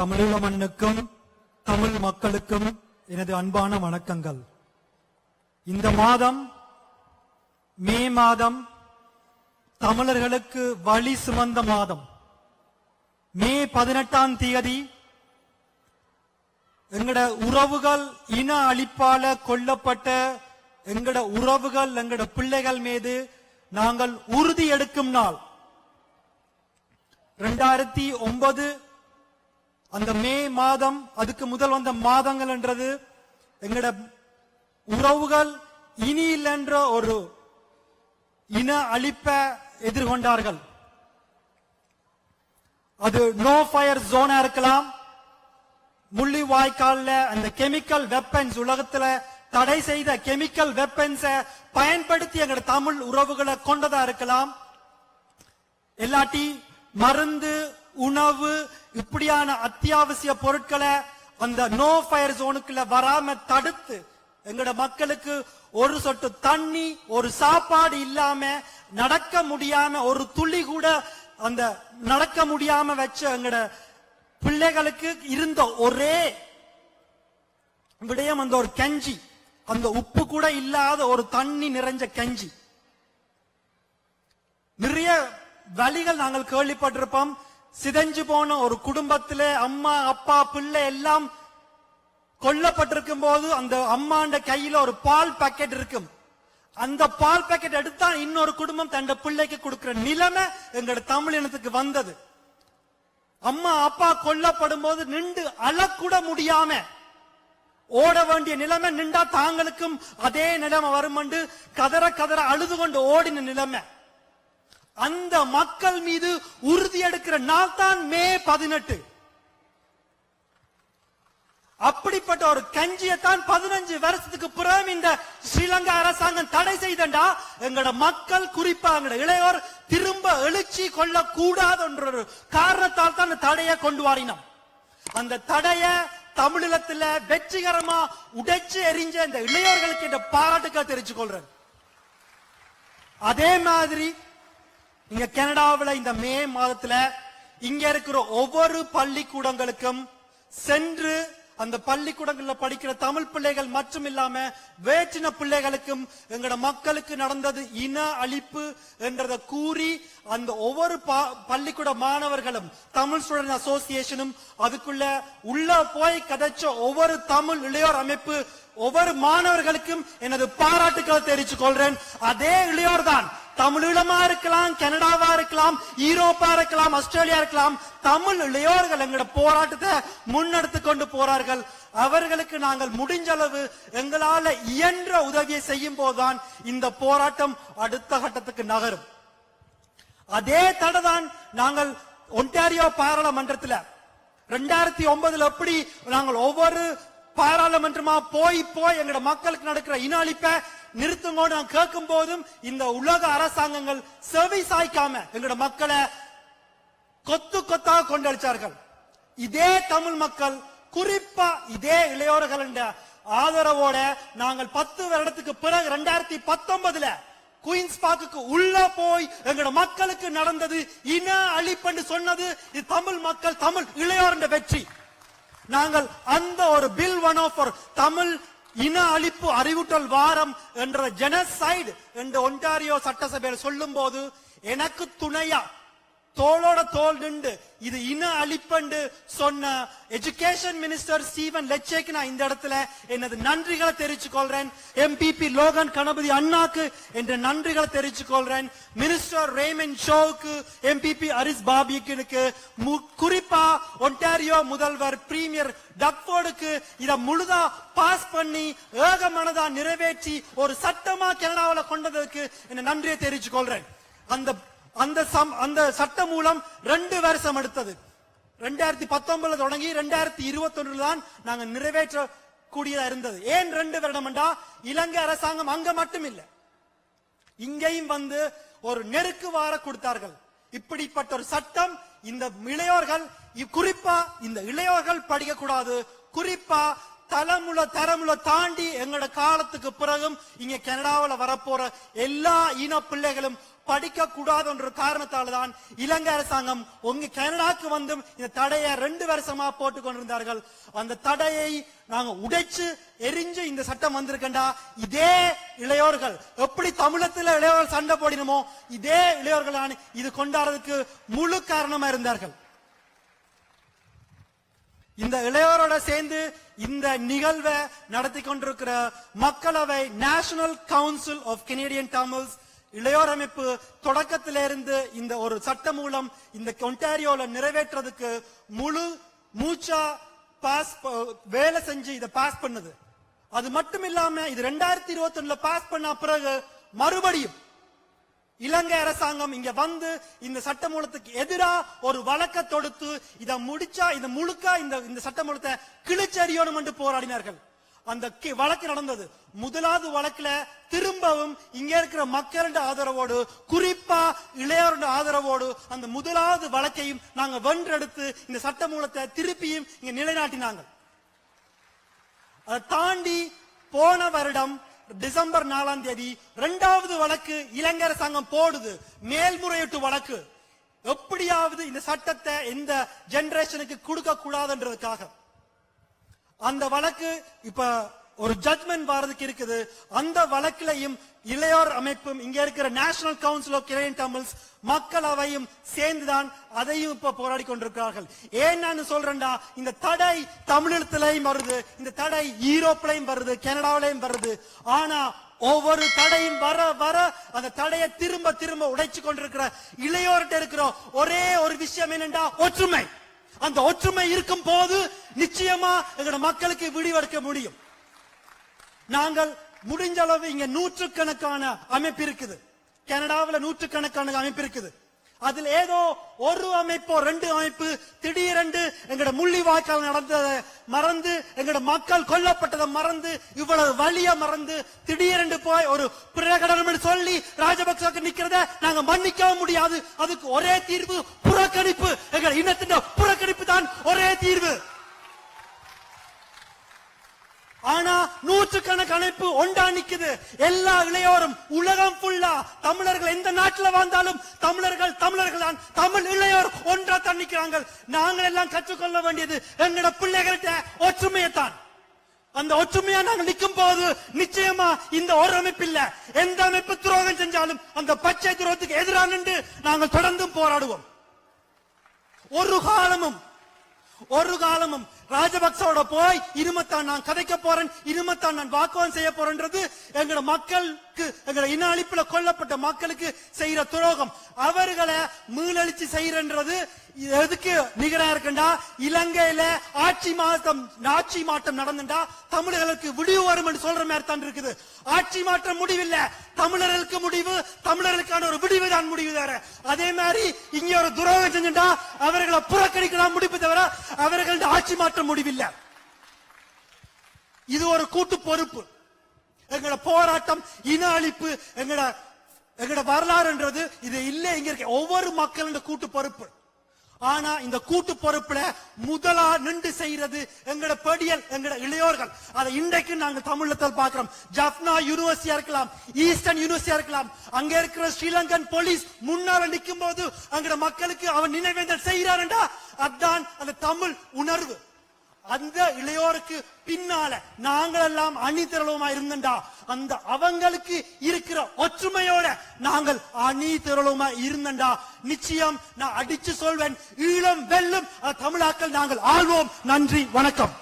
தமிழீழ மண்ணுக்கும் தமிழ் மக்களுக்கும் எனது அன்பான வணக்கங்கள். இந்த மாதம் மே மாதம் தமிழர்களுக்கு வழி சுமந்த மாதம். மே பதினெட்டாம் தேதி எங்கட உறவுகள் இன அழிப்பால கொல்லப்பட்ட எங்கட உறவுகள் எங்கட பிள்ளைகள் மீது நாங்கள் உறுதி எடுக்கும் நாள். ரெண்டாயிரத்தி ஒன்பது அந்த மே மாதம் அதுக்கு முதல் வந்த மாதங்கள் என்றது எங்கட உறவுகள் இனி இல்லைன்ற ஒரு இன அழிப்பை எதிர்கொண்டார்கள். அது நோ ஃபயர் ஜோனா இருக்கலாம். முள்ளி வாய்க்கால்ல அந்த கெமிக்கல் வெப்பன்ஸ் உலகத்துல தடை செய்த கெமிக்கல் வெப்பன்ஸ பயன்படுத்தி எங்களோட தமிழ் உறவுகளை கொண்டதா இருக்கலாம். இல்லாட்டி மருந்து உணவு இப்படியான அத்தியாவசிய பொருட்களை அந்த நோ ஃபயர் ஜோனுக்குள்ள வராம தடுத்து எங்கட மக்களுக்கு ஒரு சொட்டு தண்ணி ஒரு சாப்பாடு இல்லாம நடக்க முடியாம ஒரு துளி கூட அந்த நடக்க முடியாம வச்ச எங்கட பிள்ளைகளுக்கு இருந்த ஒரே விடயம் அந்த ஒரு கஞ்சி. அந்த உப்பு கூட இல்லாத ஒரு தண்ணி நிறைஞ்ச கஞ்சி. நிறைய வழிகள் நாங்கள் கேள்விப்பட்டிருப்போம். சிதைஞ்சு போன ஒரு குடும்பத்திலே அம்மா அப்பா பிள்ளை எல்லாம் கொல்லப்பட்டிருக்கும் போது அந்த அம்மாண்ட கையில ஒரு பால் பாக்கெட் இருக்கும். அந்த பால் பாக்கெட் எடுத்தா இன்னொரு குடும்பம் தன் பிள்ளைக்கு கொடுக்கிற நிலைமை எங்களோட தமிழ் இனத்துக்கு வந்தது. அம்மா அப்பா கொல்லப்படும் போது நின்று அழக்கூட முடியாம ஓட வேண்டிய நிலைமை நின்றா தாங்களுக்கும் அதே நிலைமை வரும் கதற கதற அழுது கொண்டு ஓடின நிலைமை. அந்த மக்கள் மீது உறுதி எடுக்கிற நாள் தான் மே பதினெட்டு. அப்படிப்பட்ட ஒரு கஞ்சியத்தான் பதினஞ்சு வருஷத்துக்கு பிறகு இந்த ஸ்ரீலங்கா அரசாங்கம் தடை செய்தண்டா? எங்கட மக்கள் குறிப்பா எங்கட இளையோர் திரும்ப எழுச்சி கொள்ள கூடாது என்ற ஒரு காரணத்தால் தான் அந்த தடையை கொண்டு வாரினோம். அந்த தடைய தமிழீழத்துல வெற்றிகரமா உடைச்சு எரிஞ்ச இந்த இளையோர்களுக்கு இந்த பாராட்டுக்கள் தெரிவிச்சு கொள்றேன். அதே மாதிரி இங்க கனடாவில் இந்த மே மாதத்துல இங்க இருக்கிற ஒவ்வொரு பள்ளிக்கூடங்களுக்கும் சென்று அந்த பள்ளிக்கூடங்கள்ல படிக்கிற தமிழ் பிள்ளைகள் மட்டும் இல்லாம வேற்றின பிள்ளைகளுக்கும் எங்கட மக்களுக்கு நடந்தது இன அழிப்பு என்றதை கூறி அந்த ஒவ்வொரு பா- பள்ளிக்கூட மாணவர்களும் தமிழ் ஸ்டூடெண்ட் அசோசியேஷனும் அதுக்குள்ள உள்ள போய் கதைச்ச ஒவ்வொரு தமிழ் இளையோர் அமைப்பு ஒவ்வொரு மாணவர்களுக்கும் எனது பாராட்டுக்களை தெரிவித்துக் கொள்றேன். அதே இளையோர் தான். தமிழீழமா இருக்கலாம் கனடாவா இருக்கலாம் ஈரோப்பா இருக்கலாம் ஆஸ்திரேலியா இருக்கலாம் தமிழ் இளையோர்கள் எங்களோட போராட்டத்தை முன்னெடுத்து கொண்டு போறார்கள். அவர்களுக்கு நாங்கள் முடிஞ்ச அளவு எங்களால இயன்ற உதவியை செய்யும் போதுதான் இந்த போராட்டம் அடுத்த கட்டத்துக்கு நகரும். அதே தடைதான் நாங்கள் ஒன்டாரியோ பாராளுமன்றத்துல. ரெண்டாயிரத்தி ஒன்பதுல எப்படி நாங்கள் ஒவ்வொரு பாராளுமன்றமா போய் போய் எங்களோட மக்களுக்கு நடக்கிற இன அழிப்பை நிறுத்துங்கோடு நான் கேட்கும் போதும் இந்த உலக அரசாங்கங்கள் செவி சாய்க்காம எங்களோட மக்களை கொத்து கொத்தாக கொண்டடிச்சார்கள் இதே தமிழ் மக்கள் குறிப்பா இதே இளையோர்கள் என்ற ஆதரவோட நாங்கள் பத்து வருடத்துக்கு பிறகு ரெண்டாயிரத்தி பத்தொன்பதுல குயின்ஸ் பார்க்குக்கு உள்ள போய் எங்களோட மக்களுக்கு நடந்தது இன அழிப்புன்னு சொன்னது இது தமிழ் மக்கள் தமிழ் இளையோர் வெற்றி. நாங்கள் அந்த ஒரு பில் ஒன் ஆஃப் தமிழ் இன அழிப்பு அறிவுட்டல் வாரம் என்ற ஜெனசைடு என்ற ஒன்டாரியோ சட்டசபையில் சொல்லும் போது எனக்கு துணையா தோளோட தோல் நின்று இது இன அழிப்பண்டு சொன்ன எஜுகேஷன் மினிஸ்டர் ஸ்டீவன் லெச்சேக்கு நான் இந்த இடத்துல எனது நன்றிகளை தெரிவித்துக் கொள்றேன் எம்பிபி லோகன் கணபதி அண்ணாக்கு என்ற நன்றிகளை தெரிவித்துக் கொள்றேன் மினிஸ்டர் ரேமன் ஷோவுக்கு எம்பிபி ஹரிஸ் பாபிக்கு குறிப்பா ஒன்டாரியோ முதல்வர் பிரீமியர் டக்ஃபோர்டுக்கு இத முழுதா பாஸ் பண்ணி ஏக மனதா நிறைவேற்றி ஒரு சட்டமா கனடாவில் கொண்டதுக்கு என்ன நன்றியை தெரிவித்துக் கொள்றேன். அந்த அந்த சம் அந்த சட்ட மூலம் ரெண்டு வருஷம் எடுத்தது. ரெண்டாயிரத்தி பத்தொன்பதுல தொடங்கி ரெண்டாயிரத்தி இருபத்தி தான் நாங்க நிறைவேற்ற கூடியதா இருந்தது. ஏன் ரெண்டு வருடம் என்றா இலங்கை அரசாங்கம் அங்க மட்டும் இல்லை இங்கேயும் வந்து ஒரு நெருக்கு வார கொடுத்தார்கள். இப்படிப்பட்ட ஒரு சட்டம் இந்த இளையோர்கள் குறிப்பா இந்த இளையோர்கள் படிக்க கூடாது குறிப்பா தலைமுறை தரமுறை தாண்டி எங்களோட காலத்துக்கு பிறகும் இங்க கனடாவுல வரப்போற எல்லா இன பிள்ளைகளும் படிக்க கூடாதுன்ற காரணத்தால தான் இலங்கை அரசாங்கம் உங்க கனடாக்கு வந்தும் இந்த தடையை ரெண்டு வருஷமா போட்டு கொண்டிருந்தார்கள். அந்த தடையை நாங்க உடைச்சு எரிஞ்சு இந்த சட்டம் வந்திருக்கண்டா? இதே இளையோர்கள். எப்படி தமிழத்துல இளையோர்கள் சண்டை போடினமோ இதே இளையோர்கள் இது கொண்டாடுறதுக்கு முழு காரணமா இருந்தார்கள். இந்த இளையோரோட சேர்ந்து இந்த நிகழ்வை நடத்தி கொண்டிருக்கிற மக்களவை national council of Canadian Tamils இளையோர் அமைப்பு தொடக்கத்திலிருந்து இந்த ஒரு சட்ட மூலம் இந்த கொண்டாரியோல நிறைவேற்றுறதுக்கு முழு மூச்சா பாஸ் வேலை செஞ்சு இதை பாஸ் பண்ணுது. அது மட்டும் இல்லாம இது ரெண்டாயிரத்தி இருபத்தி ஒண்ணுல பாஸ் பண்ண பிறகு மறுபடியும் இலங்கை அரசாங்கம் இங்க வந்து இந்த சட்டமூலத்துக்கு எதிரா ஒரு வழக்க தொடுத்து இத முடிச்சா இந்த முழுக்க இந்த இந்த சட்டமூலத்தை கிழிச்சறியணும் என்று போராடினார்கள். அந்த கி- வழக்கு நடந்தது. முதலாவது வழக்குல திரும்பவும் இங்க இருக்கிற மக்களோட ஆதரவோடு குறிப்பா இளையோருடைய ஆதரவோடு அந்த முதலாவது வழக்கையும் நாங்க வென்றெடுத்து இந்த சட்டமூலத்தை திருப்பியும் இங்க நிலைநாட்டினாங்க. அதை தாண்டி போன வருடம் டிசம்பர் நாலாம் தேதி இரண்டாவது வழக்கு இலங்கை அரசாங்கம் போடுது. மேல்முறையீட்டு வழக்கு. எப்படியாவது இந்த சட்டத்தை இந்த ஜெனரேஷனுக்கு கொடுக்க கூடாதுன்றதுக்காக அந்த வழக்கு இப்ப ஒரு ஜட்மெண்ட் வரதுக்கு இருக்குது. அந்த வழக்கிலையும் இளையோர் அமைப்பும் இங்க இருக்கிற நேஷனல் கவுன்சில் ஆஃப் கிரைன் தமிழ்ஸ் மக்களவையும் சேர்ந்துதான் அதையும் இப்ப போராடி கொண்டிருக்கிறார்கள். ஏன் நான் சொல்றேன்டா இந்த தடை தமிழகத்திலையும் வருது இந்த தடை ஈரோப்பிலையும் வருது கனடாவிலையும் வருது. ஆனா ஒவ்வொரு தடையும் வர வர அந்த தடையை திரும்ப திரும்ப உடைச்சு கொண்டிருக்கிற இளையோர்கிட்ட இருக்கிற ஒரே ஒரு விஷயம் என்னண்டா ஒற்றுமை. அந்த ஒற்றுமை இருக்கும் போது நிச்சயமா எங்களோட மக்களுக்கு விடிவெடுக்க முடியும். நாங்கள் முடிஞ்ச அளவு இங்க நூற்றுக்கணக்கான அமைப்பு இருக்குது. கனடாவுல நூற்றுக்கணக்கான அமைப்பு இருக்குது. அதுல ஏதோ ஒரு அமைப்போ ரெண்டு அமைப்பு திடீரென்று எங்கட முள்ளிவாய்க்கால் நடந்ததை மறந்து எங்கட மக்கள் கொல்லப்பட்டதை மறந்து இவ்வளவு வழிய மறந்து திடீரென்று போய் ஒரு பிரகடனம் சொல்லி ராஜபக்சக்கு நிக்கிறத நாங்க மன்னிக்கவும் முடியாது. அதுக்கு ஒரே தீர்வு புறக்கணிப்பு. எங்கள் இனத்தின் புறக்கணிப்பு தான் ஒரே தீர்வு. ஆனா நூற்றுக்கணக்கான அமைப்பு ஒண்டா நிக்குது. எல்லா இளையோரும் உலகம் ஃபுல்லா தமிழர்கள் எந்த நாட்டுல வாழ்ந்தாலும் தமிழர்கள் தமிழர்கள் தான். தமிழ் இளையோர் ஒன்றா தான் நிக்கிறாங்க. நாங்கள் எல்லாம் கற்றுக்கொள்ள வேண்டியது எங்களோட பிள்ளைகள்கிட்ட ஒற்றுமையைத்தான். அந்த ஒற்றுமையா நாங்கள் நிற்கும் போது நிச்சயமா இந்த ஒரு அமைப்பு இல்ல எந்த அமைப்பு துரோகம் செஞ்சாலும் அந்த பச்சை துரோகத்துக்கு எதிராக நின்று நாங்கள் தொடர்ந்தும் போராடுவோம். ஒரு காலமும் ஒரு காலமும் ராஜபக்சோட போய் இருமத்தான் நான் கதைக்க போறேன் இருமத்தான் நான் வாக்குவாதம் செய்ய போறேன்றது எங்களோட மக்களுக்கு எங்களோட இன அழிப்புல கொல்லப்பட்ட மக்களுக்கு செய்யற துரோகம். அவர்களை மீளழிச்சு செய்யறன்றது எதுக்கு நிகரா இருக்குண்டா? இலங்கையில ஆட்சி மாற்றம் ஆட்சி மாற்றம் நடந்துட்டா தமிழர்களுக்கு விடிவு வரும் என்று சொல்ற மாதிரி தான் இருக்குது. ஆட்சி மாற்றம் முடிவில்ல. தமிழர்களுக்கு முடிவு தமிழர்களுக்கான ஒரு விடிவு தான் முடிவு தவிர அதே மாதிரி இங்க ஒரு துரோகம் செஞ்சுட்டா அவர்களை புறக்கணிக்கலாம் முடிப்பு தவிர அவர்களது ஆட்சி மாற்றம் முடிவில்லை. இது ஒரு கூட்டு பொறுப்பு. எங்களோட போராட்டம் இன அழிப்பு எங்களோட எங்களோட வரலாறுன்றது இது இல்ல. இங்க இருக்க ஒவ்வொரு மக்களோட கூட்டு பொறுப்பு. ஆனா இந்த கூட்டு பொறுப்புல முதலா நின்று செய்யறது எங்கட படியல் எங்கட இளையோர்கள். அதை இன்றைக்கு நாங்க தமிழத்தில் பார்க்கிறோம். ஜப்னா யூனிவர்சிட்டியா இருக்கலாம் ஈஸ்டர்ன் யூனிவர்சிட்டியா இருக்கலாம். அங்க இருக்கிற ஸ்ரீலங்கன் போலீஸ் முன்னால நிற்கும் போது அங்கட மக்களுக்கு அவன் நினைவேந்தல் செய்யறாருண்டா அதான் அந்த தமிழ் உணர்வு. அந்த இளையோருக்கு பின்னால நாங்கள் எல்லாம் அணி திரளுமா இருந்தண்டா? அந்த அவங்களுக்கு இருக்கிற ஒற்றுமையை நாங்கள் அணி திரளுமா இருந்தண்டா? நிச்சயம் நான் அடிச்சு சொல்வேன். ஈழம் வெல்லும் தமிழாக்கள் நாங்கள் ஆள்வோம். நன்றி வணக்கம்.